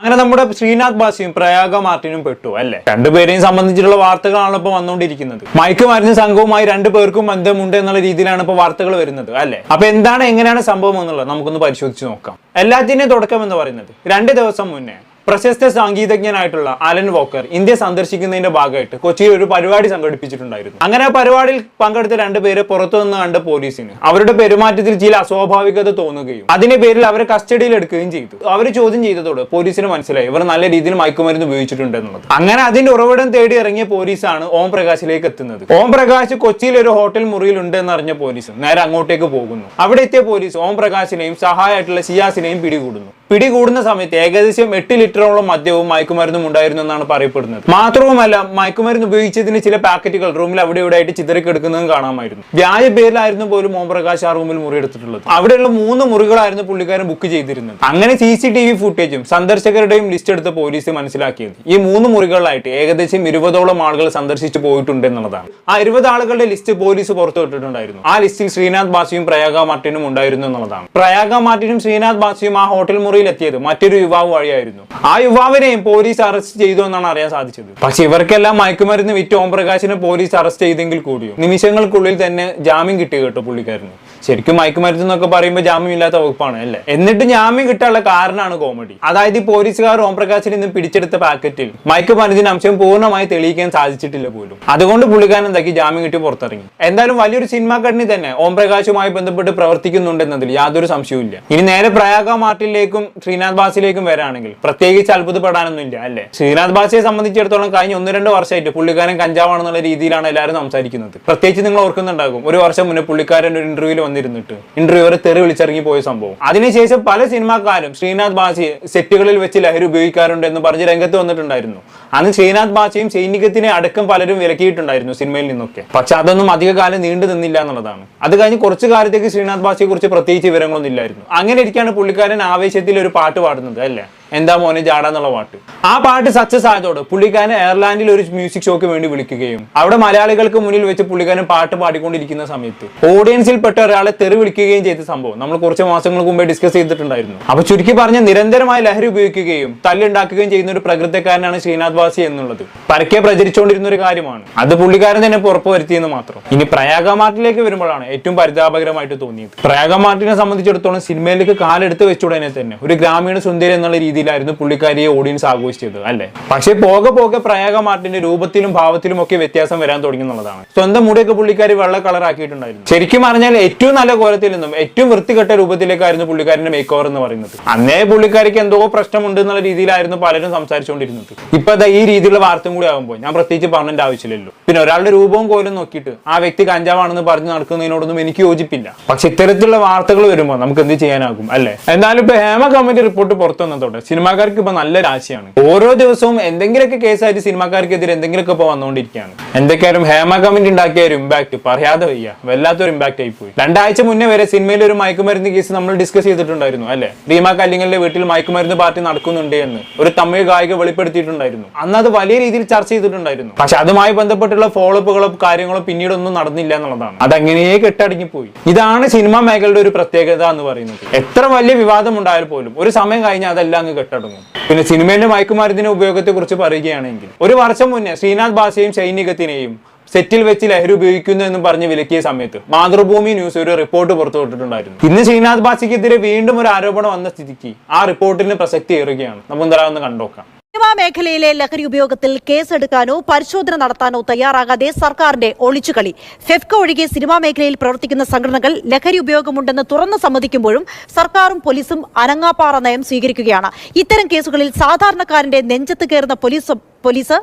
അങ്ങനെ നമ്മുടെ ശ്രീനാഥ് ബാസിയും പ്രയാഗ മാർട്ടിനും പെട്ടു അല്ലെ? രണ്ടുപേരെയും സംബന്ധിച്ചിട്ടുള്ള വാർത്തകളാണ് ഇപ്പൊ വന്നുകൊണ്ടിരിക്കുന്നത്. മയക്ക് മരുന്ന് സംഘവുമായി രണ്ടു പേർക്കും ബന്ധമുണ്ട് എന്നുള്ള രീതിയിലാണ് ഇപ്പൊ വാർത്തകൾ വരുന്നത് അല്ലെ? അപ്പൊ എന്താണ് എങ്ങനെയാണ് സംഭവം എന്നുള്ളത് നമുക്കൊന്ന് പരിശോധിച്ച് നോക്കാം. എല്ലാത്തിന്റെയും തുടക്കം എന്ന് പറയുന്നത് രണ്ട് ദിവസം മുന്നേ. പ്രശസ്ത സംഗീതജ്ഞനായിട്ടുള്ള അലൻ വോക്കർ ഇന്ത്യ സന്ദർശിക്കുന്നതിന്റെ ഭാഗമായിട്ട് കൊച്ചിയിൽ ഒരു പരിപാടി സംഘടിപ്പിച്ചിട്ടുണ്ടായിരുന്നു. അങ്ങനെ ആ പരിപാടിയിൽ പങ്കെടുത്ത രണ്ടുപേരെ പുറത്തു നിന്ന് കണ്ട പോലീസിന് അവരുടെ പെരുമാറ്റത്തിൽ ചില അസ്വാഭാവികത തോന്നുകയും അതിന്റെ പേരിൽ അവരെ കസ്റ്റഡിയിൽ എടുക്കുകയും ചെയ്തു. അവർ ചോദ്യം ചെയ്തതോട് പോലീസിന് മനസ്സിലായി ഇവർ നല്ല രീതിയിൽ മയക്കുമരുന്ന് ഉപയോഗിച്ചിട്ടുണ്ട് എന്നുള്ളത്. അങ്ങനെ അതിന്റെ ഉറവിടം തേടി ഇറങ്ങിയ പോലീസാണ് ഓം പ്രകാശിലേക്ക് എത്തുന്നത്. ഓം പ്രകാശ് കൊച്ചിയിൽ ഒരു ഹോട്ടൽ മുറിയിൽ ഉണ്ട് എന്നറിഞ്ഞ പോലീസ് നേരെ അങ്ങോട്ടേക്ക് പോകുന്നു. അവിടെ എത്തിയ പോലീസ് ഓം പ്രകാശിനെയും സഹായമായിട്ടുള്ള സിയാസിനെയും പിടികൂടുന്നു. പിടികൂടുന്ന സമയത്ത് ഏകദേശം എട്ട് ലിറ്ററോളം മദ്യവും മയക്കുമരുന്നും ഉണ്ടായിരുന്നു എന്നാണ് പറയപ്പെടുന്നത്. മാത്രവുമല്ല മയക്കുമരുന്ന് ഉപയോഗിച്ചതിന് ചില പാക്കറ്റുകൾ റൂമിൽ അവിടെ ഇവിടെ ആയിട്ട് ചിതറിക്കെടുക്കുന്നതും കാണാമായിരുന്നു. വ്യാജ പേരിലായിരുന്നു പോലും ഓംപ്രകാശ് ആ റൂമിൽ മുറിയെടുത്തിട്ടുള്ളത്. അവിടെയുള്ള മൂന്ന് മുറികളായിരുന്നു പുള്ളിക്കാരൻ ബുക്ക് ചെയ്തിരുന്നത്. അങ്ങനെ സി സി ടി വി ഫുട്ടേജും സന്ദർശകരുടെയും ലിസ്റ്റ് എടുത്ത പോലീസ് മനസ്സിലാക്കിയത്. ഈ മൂന്ന് മുറികളിലായിട്ട് ഏകദേശം ഇരുപതോളം ആളുകൾ സന്ദർശിച്ചു പോയിട്ടുണ്ട് എന്നുള്ളതാണ് ആ ഇരുപത് ആളുകളുടെ ലിസ്റ്റ് പോലീസ് പുറത്തുവിട്ടിട്ടുണ്ടായിരുന്നു ആ ലിസ്റ്റിൽ ശ്രീനാഥ് ബാസിയും പ്രയാഗ മാർട്ടിനും ഉണ്ടായിരുന്നു എന്നുള്ളതാണ്. പ്രയാഗ മാർട്ടിനും ശ്രീനാഥ് ബാസിയും ആ ഹോട്ടൽ മുറിയിൽ എത്തിയത് മറ്റൊരു യുവാവ് വഴിയായിരുന്നു. ആ യുവാവിനെയും പോലീസ് അറസ്റ്റ് ചെയ്തു എന്നാണ് അറിയാൻ സാധിച്ചത്. പക്ഷെ ഇവർക്കെല്ലാം മയക്കുമരുന്ന് വിറ്റ് ഓം പ്രകാശിനെ പോലീസ് അറസ്റ്റ് ചെയ്തെങ്കിൽ കൂടിയോ? നിമിഷങ്ങൾക്കുള്ളിൽ തന്നെ ജാമ്യം കിട്ടി കേട്ടോ പുള്ളിക്കാരന്. ശരിക്കും മയക്കുമരുന്ന് എന്നൊക്കെ പറയുമ്പോൾ ജാമ്യം ഇല്ലാത്ത വകുപ്പാണ് അല്ലേ? എന്നിട്ട് ജാമ്യം കിട്ടാനുള്ള കാരണമാണ് കോമഡി. അതായത് ഈ പോലീസുകാർ ഓം പ്രകാശിൽ നിന്ന് പിടിച്ചെടുത്ത പാക്കറ്റിൽ മയക്കുമരുന്നിന് അംശം പൂർണമായി തെളിയിക്കാൻ സാധിച്ചിട്ടില്ല പോലും. അതുകൊണ്ട് പുള്ളിക്കാരൻ എന്താക്കി ജാമ്യം കിട്ടി പുറത്തിറങ്ങി. എന്തായാലും വലിയൊരു സിനിമാ കണ്ണി തന്നെ ഓം പ്രകാശുമായി ബന്ധപ്പെട്ട് പ്രവർത്തിക്കുന്നുണ്ടെന്നതിൽ യാതൊരു സംശയവുമില്ല. ഇനി നേരെ പ്രയാഗ മാർട്ടിലേക്കും ശ്രീനാഥ് ബാസിലേക്കും വരാണെങ്കിൽ പ്രത്യേകിച്ച് അത്ഭുതപ്പെടാനൊന്നുമില്ല അല്ലേ? ശ്രീനാഥ് ബാസിയെ സംബന്ധിച്ചിടത്തോളം കഴിഞ്ഞ ഒന്ന് രണ്ട് വർഷമായിട്ട് പുള്ളിക്കാരൻ കഞ്ചാവാണെന്നുള്ള രീതിയിലാണ് എല്ലാവരും സംസാരിക്കുന്നത്. പ്രത്യേകിച്ച് നിങ്ങൾ ഓർക്കുന്നുണ്ടാകും ഒരു വർഷം മുന്നേ പുള്ളിക്കാരൻ ഒരു ഇന്റർവ്യൂവിൽ വന്നിരുന്നിട്ട്. ഇന്റർവ്യൂവർ തെറി വിളിച്ചിറങ്ങി പോയ സംഭവം. അതിനുശേഷം പല സിനിമാക്കാരും ശ്രീനാഥ് ബാസി സെറ്റുകളിൽ വെച്ച് ലഹരി ഉപയോഗിക്കാറുണ്ട് എന്ന് പറഞ്ഞ് രംഗത്ത് വന്നിട്ടുണ്ടായിരുന്നു. അന്ന് ശ്രീനാഥ് ബാസിയും സൈനികത്തിനെ അടക്കം പലരും വിലക്കിയിട്ടുണ്ടായിരുന്നു സിനിമയിൽ നിന്നൊക്കെ. പക്ഷെ അതൊന്നും അധിക കാലം നീണ്ടു നിന്നില്ല എന്നുള്ളതാണ്. അത് കഴിഞ്ഞ് കുറച്ചു കാലത്തേക്ക് ശ്രീനാഥ് ബാസിയെ കുറിച്ച് പ്രത്യേകിച്ച് വിവരങ്ങളൊന്നും ഇല്ലായിരുന്നു. അങ്ങനെ ഇരിക്കാണ് പുള്ളിക്കാരൻ ആവേശത്തിൽ ഒരു പാട്ട് പാടുന്നത് അല്ലേ? എന്താ മോനെ ചാടാന്നുള്ള പാട്ട്. ആ പാട്ട് സക്സസ് ആയതോടെ പുള്ളിക്കാരൻ എയർലാൻഡിൽ ഒരു മ്യൂസിക് ഷോക്ക് വേണ്ടി വിളിക്കുകയും അവിടെ മലയാളികൾക്ക് മുന്നിൽ വെച്ച് പുള്ളിക്കാരൻ പാട്ട് പാടിക്കൊണ്ടിരിക്കുന്ന സമയത്ത് ഓഡിയൻസിൽ പെട്ട ഒരാളെ തെറി വിളിക്കുകയും ചെയ്ത സംഭവം നമ്മൾ കുറച്ച് മാസങ്ങൾക്ക് മുമ്പേ ഡിസ്കസ് ചെയ്തിട്ടുണ്ടായിരുന്നു. അപ്പൊ ചുരുക്കി പറഞ്ഞ നിരന്തരമായ ലഹരി ഉപയോഗിക്കുകയും തല്ലുണ്ടാക്കുകയും ചെയ്യുന്ന ഒരു പ്രകൃതക്കാരനാണ് ശ്രീനാഥ് വാസി എന്നുള്ളത്. പരക്കെ പ്രചരിച്ചുകൊണ്ടിരുന്ന ഒരു കാര്യമാണ്. അത് പുള്ളിക്കാരൻ തന്നെ പുറപ്പ് വരുത്തിയെന്ന് മാത്രം. ഇനി പ്രയാഗ മാർട്ടിലേക്ക് വരുമ്പോഴാണ് ഏറ്റവും പരിതാപകരമായിട്ട് തോന്നിയത്. പ്രയാഗ മാർട്ടിനെ സംബന്ധിച്ചിടത്തോളം സിനിമയിലേക്ക് കാലെടുത്ത് വെച്ചുടനെ തന്നെ ഒരു ഗ്രാമീണ സുന്ദരി എന്നുള്ള രീതിയിലായിരുന്നു പുള്ളിക്കാരിയെ ഓഡിയൻസ് ആഘോഷിച്ചത് അല്ലെ? പക്ഷേ പോകെ പോകെ പ്രയാഗ മാർട്ടിന്റെ രൂപത്തിലും ഭാവത്തിലും ഒക്കെ വ്യത്യാസം വരാൻ തുടങ്ങി എന്നുള്ളതാണ്. സ്വന്തം മുടിയൊക്കെ പുള്ളിക്കാരി വെള്ള കളർ ആക്കിയിട്ടുണ്ടായിരുന്നു. ശരിക്കും പറഞ്ഞാൽ ഏറ്റവും നല്ല കോലത്തിൽ നിന്നും ഏറ്റവും വൃത്തികെട്ട രൂപത്തിലേക്കായിരുന്നു പുള്ളിക്കാരന്റെ മേക്ക് ഓവർ എന്ന് പറയുന്നത്. അന്നേ പുള്ളിക്കാരിക്ക് എന്തോ പ്രശ്നമുണ്ട് എന്നുള്ള രീതിയിലായിരുന്നു പലരും സംസാരിച്ചുകൊണ്ടിരുന്നത്. ഇപ്പൊ ഈ രീതിയിലുള്ള വാർത്തയും കൂടി ആകുമ്പോൾ ഞാൻ പ്രത്യേകിച്ച് പറഞ്ഞതിന്റെ ആവശ്യമില്ലല്ലോ. പിന്നെ ഒരാളുടെ രൂപവും കോലും നോക്കിയിട്ട് ആ വ്യക്തി കഞ്ചാവാണെന്ന് പറഞ്ഞു നടക്കുന്നതിനോടൊന്നും എനിക്ക് യോജിപ്പില്ല. പക്ഷെ ഇത്തരത്തിലുള്ള വാർത്തകൾ വരുമ്പോൾ നമുക്ക് എന്ത് ചെയ്യാനാകും അല്ലെ? എന്തായാലും ഇപ്പൊ ഹേമ കമ്മിറ്റി റിപ്പോർട്ട് പുറത്തു വന്നതോടെ സിനിമാക്കാർക്ക് ഇപ്പൊ നല്ല രാശിയാണ്. ഓരോ ദിവസവും എന്തെങ്കിലുമൊക്കെ കേസായിട്ട് സിനിമാക്കാർക്കെതിരെ എന്തെങ്കിലുമൊക്കെ ഇപ്പൊ വന്നുകൊണ്ടിരിക്കുകയാണ് എന്തൊക്കെയായാലും ഹേമ കമന്റ് ഉണ്ടാക്കിയ ഒരു ഇമ്പാക്ട് പറയാതെ വയ്യ. വല്ലാത്തൊരു ഇമ്പാക്ട് ആയി പോയി. രണ്ടാഴ്ച മുന്നേ വരെ സിനിമയിൽ ഒരു മയക്കുമരുന്ന് കേസ് നമ്മൾ ഡിസ്കസ് ചെയ്തിട്ടുണ്ടായിരുന്നു അല്ലെ? റീമ കല്ലിങ്ങലിന്റെ വീട്ടിൽ മയക്കുമരുന്ന് പാർട്ടി നടക്കുന്നുണ്ട് എന്ന് ഒരു തമിഴ് ഗായിക വെളിപ്പെടുത്തിയിട്ടുണ്ടായിരുന്നു. അന്ന് അത് വലിയ രീതിയിൽ ചർച്ച ചെയ്തിട്ടുണ്ടായിരുന്നു. പക്ഷെ അതുമായി ബന്ധപ്പെട്ടുള്ള ഫോളോ കാര്യങ്ങളും കാര്യങ്ങളോ പിന്നീടൊന്നും നടന്നില്ല എന്നുള്ളതാണ്. അതങ്ങനെയേ കെട്ടടങ്ങി പോയി ഇതാണ് സിനിമാ മേഖലയുടെ ഒരു പ്രത്യേകത എന്ന് പറയുന്നത്. എത്ര വലിയ വിവാദം ഉണ്ടായാൽ പോലും ഒരു സമയം കഴിഞ്ഞാൽ അതെല്ലാം അങ്ങ് കെട്ടടങ്ങും. പിന്നെ സിനിമയിലെ മയക്കുമരുന്നിന്റെ ഉപയോഗത്തെ കുറിച്ച് പറയുകയാണെങ്കിൽ ഒരു വർഷം മുന്നേ ശ്രീനാഥ് ബാസയും സൈനികത്തിനെയും സെറ്റിൽ വെച്ച് ലഹരി ഉപയോഗിക്കുന്നു എന്ന് പറഞ്ഞ് വിലക്കിയ സമയത്ത് മാതൃഭൂമി ന്യൂസ് ഒരു റിപ്പോർട്ട് പുറത്തുവിട്ടിട്ടുണ്ടായിരുന്നു ഇന്ന് ശ്രീനാഥ് ബാസിക്കെതിരെ വീണ്ടും ഒരു ആരോപണം വന്ന സ്ഥിതിക്ക് ആ റിപ്പോർട്ടിന് പ്രസക്തി ഏറുകയാണ്. നമുക്ക് എന്തായാലും ഒന്ന് കണ്ടോക്കാം. സിനിമാ മേഖലയിലെ ലഹരി ഉപയോഗത്തിൽ കേസെടുക്കാനോ പരിശോധന നടത്താനോ തയ്യാറാകാതെ സർക്കാരിന്റെ ഒളിച്ചുകളി. ഫെഫ്ക ഒഴികെ സിനിമാ മേഖലയിൽ പ്രവർത്തിക്കുന്ന സംഘടനകൾ ലഹരി ഉപയോഗമുണ്ടെന്ന് തുറന്നു സമ്മതിക്കുമ്പോഴും സർക്കാരും പോലീസും അനങ്ങാപ്പാറ നയം സ്വീകരിക്കുകയാണ്. ഇത്തരം കേസുകളിൽ സാധാരണക്കാരന്റെ നെഞ്ചത്ത് കയറുന്ന പോലീസ് പോലീസ്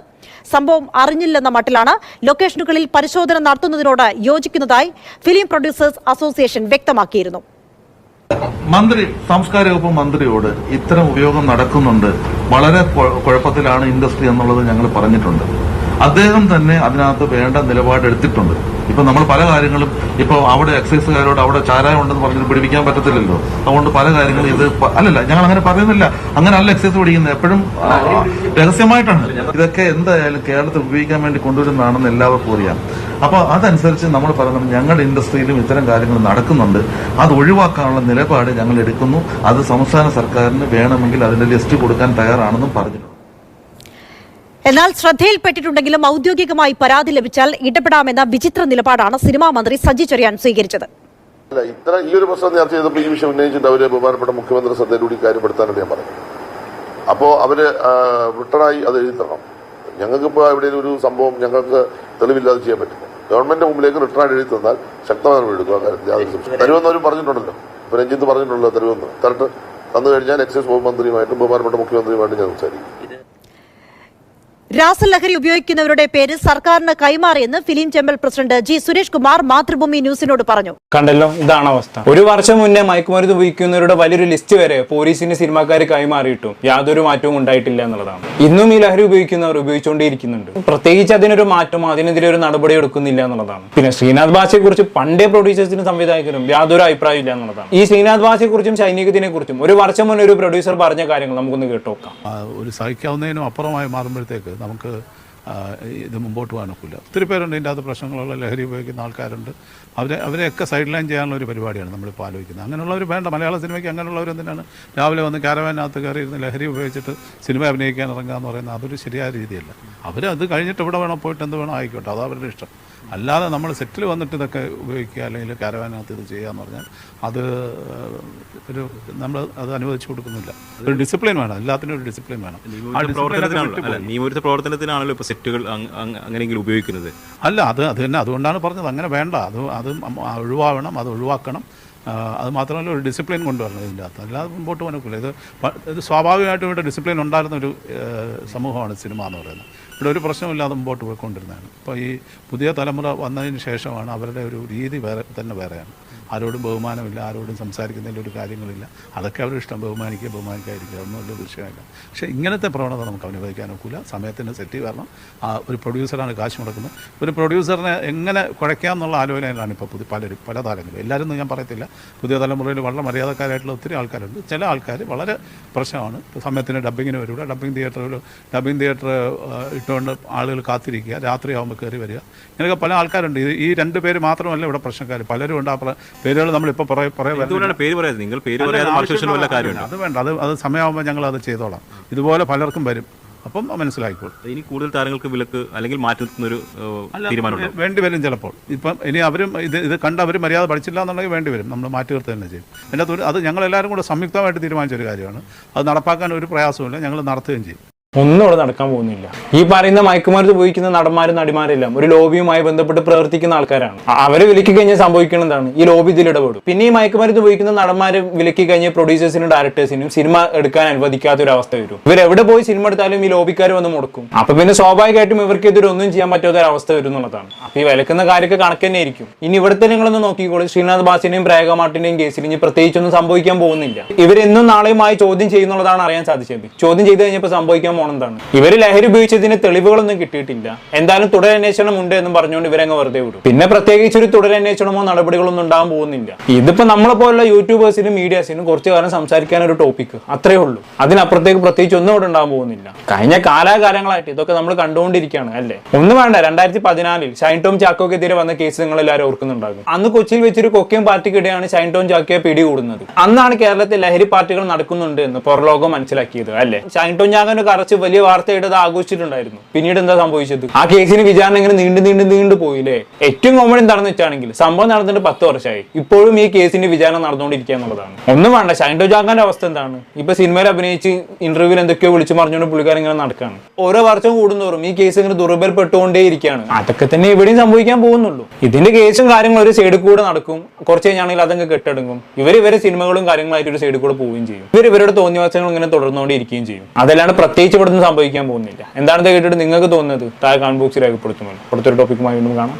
സംഭവം അറിഞ്ഞില്ലെന്ന മട്ടിലാണ് ലൊക്കേഷനുകളിൽ പരിശോധന നടത്തുന്നതിനോട് യോജിക്കുന്നതായി ഫിലിം പ്രൊഡ്യൂസേഴ്സ് അസോസിയേഷൻ വ്യക്തമാക്കിയിരുന്നു. മന്ത്രി സംസ്കാര വകുപ്പ് മന്ത്രിയോട് ഇത്തരം ഉപയോഗം നടക്കുന്നുണ്ട്. വളരെ കുഴപ്പത്തിലാണ് ഇൻഡസ്ട്രി എന്നുള്ളത് ഞങ്ങൾ പറഞ്ഞിട്ടുണ്ട്. അദ്ദേഹം തന്നെ അതിനകത്ത് വേണ്ട നിലപാട് എടുത്തിട്ടുണ്ട്. ഇപ്പൊ നമ്മൾ പല കാര്യങ്ങളും ഇപ്പൊ അവിടെ എക്സൈസുകാരോട് അവിടെ ചാരായം ഉണ്ടെന്ന് പറഞ്ഞിട്ട് പിടിപ്പിക്കാൻ പറ്റത്തില്ലല്ലോ. അതുകൊണ്ട് പല കാര്യങ്ങളും ഇത് അല്ലല്ല ഞങ്ങൾ അങ്ങനെ പറയുന്നില്ല. അങ്ങനെ അല്ല എക്സൈസ് പിടിക്കുന്നത്. എപ്പോഴും രഹസ്യമായിട്ടാണ്. ഇതൊക്കെ എന്തായാലും കേരളത്തിൽ ഉപയോഗിക്കാൻ വേണ്ടി കൊണ്ടുവരുന്നതാണെന്ന് എല്ലാവർക്കും അറിയാം. അപ്പൊ അതനുസരിച്ച് നമ്മൾ പറയുന്നത് ഞങ്ങളുടെ ഇൻഡസ്ട്രിയിലും ഇത്തരം കാര്യങ്ങൾ നടക്കുന്നുണ്ട്. അത് ഒഴിവാക്കാനുള്ള നിലപാട് ഞങ്ങൾ എടുക്കുന്നു. അത് സംസ്ഥാന സർക്കാരിന് വേണമെങ്കിൽ അതിന്റെ ലിസ്റ്റ് കൊടുക്കാൻ തയ്യാറാണെന്നും പറഞ്ഞിട്ടുണ്ട്. എന്നാൽ ശ്രദ്ധയിൽപ്പെട്ടിട്ടുണ്ടെങ്കിലും ഔദ്യോഗികമായി പരാതി ലഭിച്ചാൽ ഇടപെടാമെന്ന വിചിത്ര നിലപാടാണ് സിനിമാ മന്ത്രി സജി ചെറിയാൻ സ്വീകരിച്ചത്. അല്ല ഇത്ര ഈ ഒരു പ്രശ്നം ചർച്ച ചെയ്തപ്പോൾ ഈ വിഷയം ഉന്നയിച്ചിട്ട് അവർ ബഹുമാനപ്പെട്ട മുഖ്യമന്ത്രി ശ്രദ്ധയിലൂടെ കാര്യപ്പെടുത്താനാണ് ഞാൻ പറഞ്ഞു അപ്പോ അവർ റിട്ടേണായി അത് എഴുതി തരണം ഇവിടെ എവിടെയെങ്കിലും ഒരു സംഭവം ഞങ്ങൾക്ക് തെളിവില്ലാതെ ചെയ്യാൻ പറ്റില്ല. ഗവൺമെന്റ് മുമ്പിലേക്ക് റിട്ടേൺ എഴുതി തന്നാൽ ശക്തമായ നടപടി എടുക്കും ആ അവർ യാതൊരു സംശയം തരുമെന്നവരും പറഞ്ഞിട്ടുണ്ടല്ലോ. ഇപ്പൊ രഞ്ജിത്ത് പറഞ്ഞിട്ടുണ്ടല്ലോ തരുമെന്ന്. തരട്ട്. തന്നു കഴിഞ്ഞാൽ എക്സൈസ് വകുപ്പ് മന്ത്രിയുമായിട്ടും ബഹുമാനപ്പെട്ട മുഖ്യമന്ത്രിയുമായിട്ടും ഞാൻ സംസാരിക്കും. രാസലഹരി ഉപയോഗിക്കുന്നവരുടെ പേര് സർക്കാരിന് കൈമാറിയെന്ന് film chamber president G Suresh Kumar Mathrubhumi ന്യൂസിനോട് പറഞ്ഞു. കണ്ടല്ലോ? ഇതാണ് അവസ്ഥ. ഒരു വർഷം മുന്നേ മയക്കുമരുന്ന് ഉപയോഗിക്കുന്നവരുടെ വലിയൊരു ലിസ്റ്റ് വരെ പോലീസിന് സിനിമാക്കാർ കൈമാറിയിട്ടും യാതൊരു മാറ്റവും ഉണ്ടായിട്ടില്ല എന്നുള്ളതാണ്. ഇന്നും ഈ ലഹരി ഉപയോഗിക്കുന്നവർ ഉപയോഗിച്ചുകൊണ്ടിരിക്കുന്നുണ്ട് പ്രത്യേകിച്ച് അതിനൊരു മാറ്റം അതിനെതിരെ ഒരു നടപടി എടുക്കുന്നില്ല എന്നുള്ളതാണ്. പിന്നെ ശ്രീനാഥ് ബാസിയെ കുറിച്ച് പണ്ടേ പ്രൊഡ്യൂസേഴ്സിനും സംവിധായകരും യാതൊരു അഭിപ്രായം ഇല്ല എന്നുള്ളതാണ്. ഈ ശ്രീനാഥ് ബാസിയെ കുറിച്ചും സൈനികത്തിനെ കുറിച്ചും ഒരു വർഷം മുന്നേ ഒരു പ്രൊഡ്യൂസർ പറഞ്ഞ കാര്യങ്ങൾ നമുക്കൊന്ന് കേട്ടോക്കാം. ഒരു സഹിക്കാവുന്നതിനും അപ്പുറമായി മാറുമ്പോഴത്തേക്ക് നമുക്ക് ഇത് മുമ്പോട്ട് പോകാനൊക്കില്ല. ഒത്തിരി പേരുണ്ട് ഇതിന്റെ അകത്ത് പ്രശ്നങ്ങളുള്ള ലഹരി ഉപയോഗിക്കുന്ന ആൾക്കാരുണ്ട്. അവരെ അവരെയൊക്കെ സൈഡ് ലൈൻ ചെയ്യാനുള്ള ഒരു പരിപാടിയാണ് നമ്മളിപ്പോൾ ആലോചിക്കുന്നത്. അങ്ങനെയുള്ളവർ വേണ്ട. മലയാള സിനിമയ്ക്ക് അങ്ങനെയുള്ളവർ എന്തിനാണ്? രാവിലെ വന്ന് കാരവാനകത്ത് കയറി ഇരുന്ന് ലഹരി ഉപയോഗിച്ചിട്ട് സിനിമ അഭിനയിക്കാൻ ഇറങ്ങുക എന്ന് പറയുന്നത് അതൊരു ശരിയായ രീതിയല്ല. അവർ അത് കഴിഞ്ഞിട്ട് ഇവിടെ വേണോ പോയിട്ട് എന്ത് വേണം ആയിക്കോട്ടെ. അത് അവരുടെ ഇഷ്ടം. അല്ലാതെ നമ്മൾ സെറ്റിൽ വന്നിട്ട് ഇതൊക്കെ ഉപയോഗിക്കുക അല്ലെങ്കിൽ കാരവാനകത്ത് ഇത് ചെയ്യുക എന്ന് പറഞ്ഞാൽ അത് ഒരു നമ്മൾ അത് അനുവദിച്ചു കൊടുക്കുന്നില്ല ഒരു ഡിസിപ്ലിൻ വേണം എല്ലാത്തിനും ഒരു ഡിസിപ്ലിൻ വേണം നിയമവിരുദ്ധ പ്രവർത്തനത്തിനാണല്ലോ ഇപ്പോൾ സെറ്റുകൾ അങ്- അങ് അങ്ങനെയെങ്കിലും ഉപയോഗിക്കുന്നത് അല്ല അത് അത് തന്നെ അതുകൊണ്ടാണ് പറഞ്ഞത് അങ്ങനെ വേണ്ട അത് അത് ഒഴിവാവണം അത് ഒഴിവാക്കണം അത് മാത്രമല്ല ഒരു ഡിസിപ്ലിൻ കൊണ്ടുവരണം ഇതിന്റെ അകത്ത്. അല്ലാതെ മുമ്പോട്ട് പോകാനൊക്കില്ല. ഇത് ഇത് സ്വാഭാവികമായിട്ടും ഇവിടെ ഡിസിപ്ലിൻ ഉണ്ടായിരുന്ന ഒരു സമൂഹമാണ് സിനിമ എന്ന് പറയുന്നത്. ഇവിടെ ഒരു പ്രശ്നമില്ലാതെ മുമ്പോട്ട് പോയിക്കൊണ്ടിരുന്നതാണ്. ഇപ്പോൾ ഈ പുതിയ തലമുറ വന്നതിന് ശേഷമാണ് അവരുടെ ഒരു രീതി വേറെ തന്നെ വേറെയാണ്. ആരോടും ബഹുമാനമില്ല ആരോടും സംസാരിക്കുന്നതിൽ ഒരു കാര്യങ്ങളില്ല. അതൊക്കെ അവരുടെ ഇഷ്ടം. ബഹുമാനിക്കുക ബഹുമാനിക്കാതിരിക്കുക ഒന്നും വലിയ വിഷയമില്ല. പക്ഷേ ഇങ്ങനത്തെ പ്രവണത നമുക്ക് അനുവദിക്കാൻ ഒക്കില്ല. സമയത്തിന് സെറ്റ് വരണം ആ ഒരു പ്രൊഡ്യൂസറാണ് കാശ് മുടക്കുന്നത്. ഒരു പ്രൊഡ്യൂസറിനെ എങ്ങനെ കുഴയ്ക്കാം എന്നുള്ള ആലോചനയിലാണ് ഇപ്പോൾ പുതിയ പലരും പല താരങ്ങളും എല്ലാവരും ഞാൻ പറയത്തില്ല. പുതിയ തലമുറയിൽ വളരെ മര്യാദക്കാരായിട്ടുള്ള ഒത്തിരി ആൾക്കാരുണ്ട്. ചില ആൾക്കാർ വളരെ പ്രശ്നമാണ്. സമയത്തിന് ഡബ്ബിങ്ങിന് വരിക ഡബ്ബിംഗ് തിയേറ്ററിൽ ഡബ്ബിംഗ് തിയേറ്റർ ഇട്ടുകൊണ്ട് ആളുകൾ കാത്തിരിക്കുക. രാത്രിയാകുമ്പോൾ കയറി വരിക. ഇങ്ങനെയൊക്കെ പല ആൾക്കാരുണ്ട്. ഈ രണ്ട് പേര് മാത്രമല്ല ഇവിടെ പ്രശ്നക്കാർ പലരും ഉണ്ട്. ആ പേരുകൾ നമ്മളിപ്പോൾ വരുന്നുണ്ട്. എന്തുകൊണ്ടാണ് പേര് പറയാതെ നിങ്ങൾ പേര് പറയാതെ വല്ല കാര്യമുണ്ടോ? അത് വേണ്ട. അത് അത് സമയമാകുമ്പോൾ ഞങ്ങൾ അത് ചെയ്തോളാം. ഇതുപോലെ പലർക്കും വരും. അപ്പം മനസ്സിലായിക്കോളും. ഇനി കൂടുതൽ താരങ്ങൾക്ക് വിലക്ക് അല്ലെങ്കിൽ മാറ്റുന്നൊരു തീരുമാനം വേണ്ടി വരും ചിലപ്പോൾ. ഇപ്പം ഇനി അവരും ഇത് ഇത് കണ്ട് അവർ മര്യാദ പഠിച്ചില്ല എന്നുണ്ടെങ്കിൽ വേണ്ടി വരും. നമ്മൾ മാറ്റി നിർത്തുക തന്നെ ചെയ്യും. അതിന്റെ അത് ഞങ്ങൾ ഞങ്ങളെല്ലാവരും കൂടെ സംയുക്തമായിട്ട് തീരുമാനിച്ച ഒരു കാര്യമാണ്. അത് നടപ്പാക്കാൻ ഒരു പ്രയാസമില്ല ഞങ്ങൾ നടത്തുകയും ചെയ്യും. ഒന്നും അവിടെ നടക്കാൻ പോകുന്നില്ല. ഈ പറയുന്ന മയക്കുമരുന്ന് ഉപയോഗിക്കുന്ന നടന്മാരും നടിമാരെല്ലാം ഒരു ലോബിയുമായി ബന്ധപ്പെട്ട് പ്രവർത്തിക്കുന്ന ആൾക്കാരാണ്. അവർ വിലക്കി കഴിഞ്ഞാൽ സംഭവിക്കുന്നത് എന്താണ്? ഈ ലോബി ഇതിൽ ഇടപെടും. പിന്നെ ഈ മയക്കുമരുന്ന് ഉപയോഗിക്കുന്ന നടന്മാരും വിലക്കി കഴിഞ്ഞാൽ പ്രൊഡ്യൂസേഴ്സിനും ഡയറക്ടേഴ്സിനും സിനിമ എടുക്കാൻ അനുവദിക്കാത്ത ഒരു അവസ്ഥ വരും. ഇവർ എവിടെ പോയി സിനിമ എടുത്താലും ഈ ലോബിക്കാർ വന്ന് മുടക്കും. അപ്പൊ പിന്നെ സ്വാഭാവികമായിട്ടും ഇവർക്ക് എതിരെ ഒന്നും ചെയ്യാൻ പറ്റാത്ത ഒരു അവസ്ഥ വരും എന്നുള്ളതാണ്. അപ്പൊ ഈ വിലക്കുന്ന കാര്യമൊക്കെ കണക്ക് തന്നെ ആയിരിക്കും. ഇനി ഇവിടുത്തെ നിങ്ങളൊന്ന് നോക്കിക്കോളൂ. ശ്രീനാഥ് ബാസിന്റെയും പ്രേഗ മാർട്ടിന്റെയും കേസിൽ ഇനി പ്രത്യേകിച്ചൊന്നും സംഭവിക്കാൻ പോകുന്നില്ല. ഇവരെന്നും നാളെയുമായി ചോദ്യം ചെയ്യുന്നുള്ളതാണ് അറിയാൻ സാധിച്ചത്. ചോദ്യം ചെയ്ത് കഴിഞ്ഞപ്പോൾ സംഭവിക്കാൻ പോണെന്താണ് ഇവർ ലഹരി ഉപയോഗിച്ചതിന് തെളിവുകളൊന്നും കിട്ടിയിട്ടില്ല. എന്തായാലും തുടരന്വേഷണം ഉണ്ട് എന്ന് പറഞ്ഞുകൊണ്ട് ഇവരങ്ങ് വെറുതെ വിടും. പിന്നെ പ്രത്യേകിച്ച് ഒരു തുടരന്വേഷണമോ നടപടികളൊന്നും ഉണ്ടാകാൻ പോകുന്നില്ല. ഇതിപ്പോ നമ്മളെ പോലുള്ള യൂട്യൂബേഴ്സിനും മീഡിയാസിനും കുറച്ചു കാലം സംസാരിക്കാൻ ഒരു ടോപ്പിക് അത്രേ ഉള്ളൂ. അതിനപ്പുറത്തേക്ക് പ്രത്യേകിച്ച് ഒന്നും ഇവിടെ ഉണ്ടാകാൻ പോകുന്നില്ല. കഴിഞ്ഞ കാലാകാലങ്ങളായിട്ട് ഇതൊക്കെ നമ്മൾ കണ്ടുകൊണ്ടിരിക്കുകയാണ് അല്ലേ? ഒന്നും വേണ്ട. രണ്ടായിരത്തി പതിനാലിൽ ഷൈൻ ടോം ചാക്കോക്കെതിരെ വന്ന കേസ് നിങ്ങൾ എല്ലാവരും ഓർക്കുന്നുണ്ടാകും. അന്ന് കൊച്ചിയിൽ വെച്ചൊരു കൊക്കയും പാർട്ടിക്കിടെയാണ് ഷൈൻ ടോം ചാക്കോയെ പിടികൂടുന്നത്. അന്നാണ് കേരളത്തിൽ ലഹരി പാർട്ടികൾ നടക്കുന്നുണ്ട് എന്ന് പുറലോകം മനസ്സിലാക്കിയത് അല്ലേ? ഷൈൻ ടോം ചാക്കോനെ കറച്ച് വലിയ വാർത്തയായിട്ട് അത് ആഘോഷിച്ചിട്ടുണ്ടായിരുന്നു. പിന്നീട് എന്താ സംഭവിച്ചത്? ആ കേസിന് വിചാരണ ഇങ്ങനെ നീണ്ടു നീണ്ടു നീണ്ടു പോയില്ലേ? ഏറ്റവും കോമഡി എന്താണെന്ന് വെച്ചാണെങ്കിൽ സംഭവം നടന്നിട്ട് പത്ത് വർഷമായി. ഇപ്പോഴും ഈ കേസിന്റെ വിചാരണ നടന്നുകൊണ്ടിരിക്കുക എന്നുള്ളതാണ്. ഒന്നും വേണ്ട ഷൈൻഡോ ടോം അവസ്ഥ എന്താണ്? ഇപ്പൊ സിനിമയിൽ അഭിനയിച്ച് ഇന്റർവ്യൂവിൽ എന്തൊക്കെയോ വിളിച്ചു പറഞ്ഞുകൊണ്ട് പുള്ളിക്കാരൻ ഇങ്ങനെ നടക്കാണ്. ഓരോ വർഷം കൂടുന്നോറും ഈ കേസ് ഇങ്ങനെ ദുർബലപ്പെട്ടുകൊണ്ടേ ഇരിക്കുകയാണ് അതൊക്കെ തന്നെ ഇവിടെയും സംഭവിക്കാൻ പോകുന്നുള്ളൂ. ഇതിന്റെ കേസും കാര്യങ്ങളും ഒരു സൈഡിൽ കൂടെ നടക്കും. കുറച്ച് കഴിഞ്ഞാണെങ്കിൽ അതങ്ങ് കെട്ടടങ്ങും. ഇവർ ഇവരെ സിനിമകളും കാര്യങ്ങളായിട്ട് ഒരു സൈഡിൽ കൂടെ പോവുകയും ചെയ്യും. ഇവർ ഇവരുടെ തോന്നിയവാസങ്ങൾ ഇങ്ങനെ തുടർന്നുകൊണ്ടിരിക്കുകയും ചെയ്യും. അതല്ലാണ്ട് പ്രത്യേകിച്ച് ഇവിടുന്ന് സംഭവിക്കാൻ പോകുന്നില്ല. എന്താണെന്ന് കേട്ടിട്ട് നിങ്ങൾക്ക് തോന്നുന്നത്? താഴെ കമന്റ് ബോക്സിൽ രേഖപ്പെടുത്തുമല്ലോ. അടുത്തൊരു ടോപ്പിക്കുമായി വീണ്ടും കാണാം.